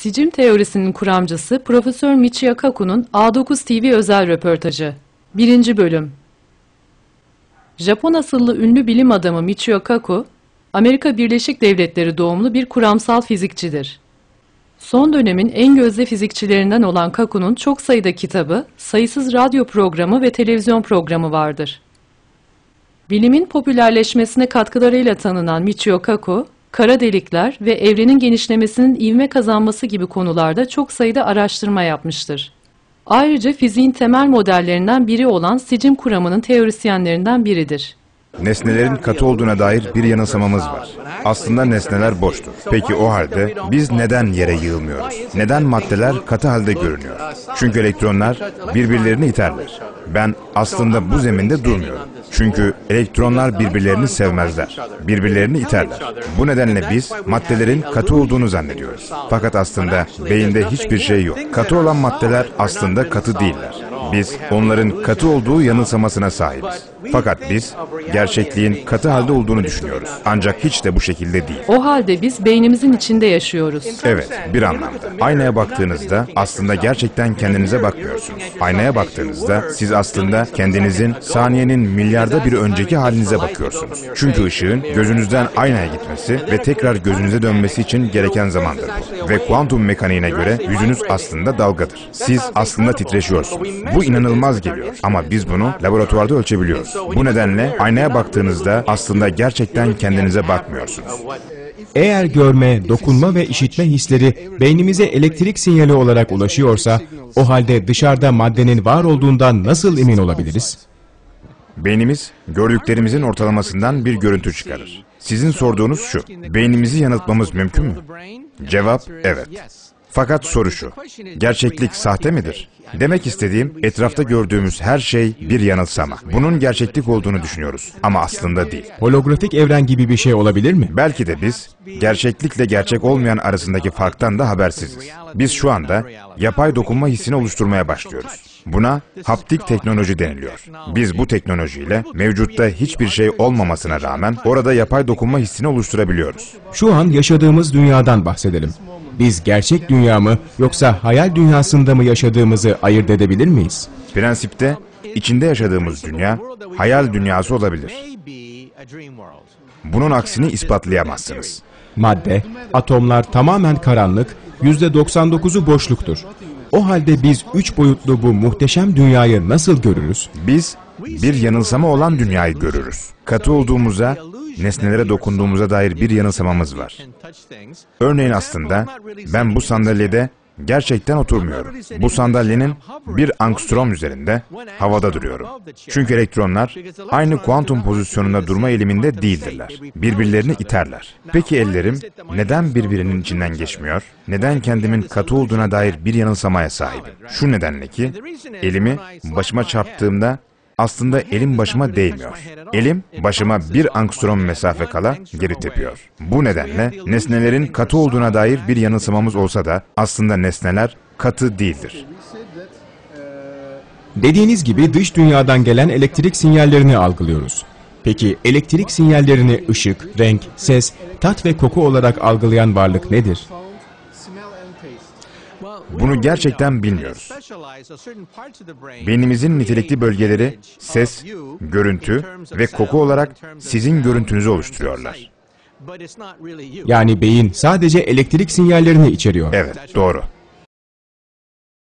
Sicim teorisinin kuramcısı Profesör Michio Kaku'nun A9 TV özel röportajı. 1. bölüm. Japon asıllı ünlü bilim adamı Michio Kaku, Amerika Birleşik Devletleri doğumlu bir kuramsal fizikçidir. Son dönemin en gözde fizikçilerinden olan Kaku'nun çok sayıda kitabı, sayısız radyo programı ve televizyon programı vardır. Bilimin popülerleşmesine katkılarıyla tanınan Michio Kaku, kara delikler ve evrenin genişlemesinin ivme kazanması gibi konularda çok sayıda araştırma yapmıştır. Ayrıca fiziğin temel modellerinden biri olan sicim kuramının teorisyenlerinden biridir. Nesnelerin katı olduğuna dair bir yanılsamamız var. Aslında nesneler boştur. Peki o halde biz neden yere yığılmıyoruz? Neden maddeler katı halde görünüyor? Çünkü elektronlar birbirlerini iterler. Ben aslında bu zeminde durmuyorum. Çünkü elektronlar birbirlerini sevmezler. Birbirlerini iterler. Bu nedenle biz maddelerin katı olduğunu zannediyoruz. Fakat aslında beyinde hiçbir şey yok. Katı olan maddeler aslında katı değiller. Biz onların katı olduğu yanılsamasına sahibiz. Fakat biz gerçekliğin katı halde olduğunu düşünüyoruz. Ancak hiç de bu şekilde değil. O halde biz beynimizin içinde yaşıyoruz. Evet, bir anlamda. Aynaya baktığınızda aslında gerçekten kendinize bakmıyorsunuz. Aynaya baktığınızda siz aslında kendinizin saniyenin milyarda bir önceki halinize bakıyorsunuz. Çünkü ışığın gözünüzden aynaya gitmesi ve tekrar gözünüze dönmesi için gereken zamandır bu. Ve kuantum mekaniğine göre yüzünüz aslında dalgadır. Siz aslında titreşiyorsunuz. Bu inanılmaz geliyor ama biz bunu laboratuvarda ölçebiliyoruz. Bu nedenle aynaya baktığınızda aslında gerçekten kendinize bakmıyorsunuz. Eğer görme, dokunma ve işitme hisleri beynimize elektrik sinyali olarak ulaşıyorsa, o halde dışarıda maddenin var olduğundan nasıl emin olabiliriz? Beynimiz gördüklerimizin ortalamasından bir görüntü çıkarır. Sizin sorduğunuz şu, beynimizi yanıltmamız mümkün mü? Cevap evet. Fakat soru şu, gerçeklik sahte midir? Demek istediğim etrafta gördüğümüz her şey bir yanılsama. Bunun gerçeklik olduğunu düşünüyoruz ama aslında değil. Holografik evren gibi bir şey olabilir mi? Belki de biz gerçeklikle gerçek olmayan arasındaki farktan da habersiziz. Biz şu anda yapay dokunma hissini oluşturmaya başlıyoruz. Buna haptik teknoloji deniliyor. Biz bu teknolojiyle mevcutta hiçbir şey olmamasına rağmen orada yapay dokunma hissini oluşturabiliyoruz. Şu an yaşadığımız dünyadan bahsedelim. Biz gerçek dünya mı yoksa hayal dünyasında mı yaşadığımızı ayırt edebilir miyiz? Prensipte içinde yaşadığımız dünya hayal dünyası olabilir. Bunun aksini ispatlayamazsınız. Madde, atomlar tamamen karanlık, %99'u boşluktur. O halde biz üç boyutlu bu muhteşem dünyayı nasıl görürüz? Biz bir yanılsama olan dünyayı görürüz. Katı olduğumuza, nesnelere dokunduğumuza dair bir yanılsamamız var. Örneğin aslında ben bu sandalyede gerçekten oturmuyorum. Bu sandalyenin bir angstrom üzerinde havada duruyorum. Çünkü elektronlar aynı kuantum pozisyonunda durma eğiliminde değildirler. Birbirlerini iterler. Peki ellerim neden birbirinin içinden geçmiyor? Neden kendimin katı olduğuna dair bir yanılsamaya sahibim? Şu nedenle ki elimi başıma çarptığımda aslında elim başıma değmiyor. Elim başıma bir angstrom mesafe kala geri tepiyor. Bu nedenle nesnelerin katı olduğuna dair bir yanılsamamız olsa da aslında nesneler katı değildir. Dediğiniz gibi dış dünyadan gelen elektrik sinyallerini algılıyoruz. Peki elektrik sinyallerini ışık, renk, ses, tat ve koku olarak algılayan varlık nedir? Bunu gerçekten bilmiyoruz. Beynimizin nitelikli bölgeleri ses, görüntü ve koku olarak sizin görüntünüzü oluşturuyorlar. Yani beyin sadece elektrik sinyallerini içeriyor. Evet, doğru.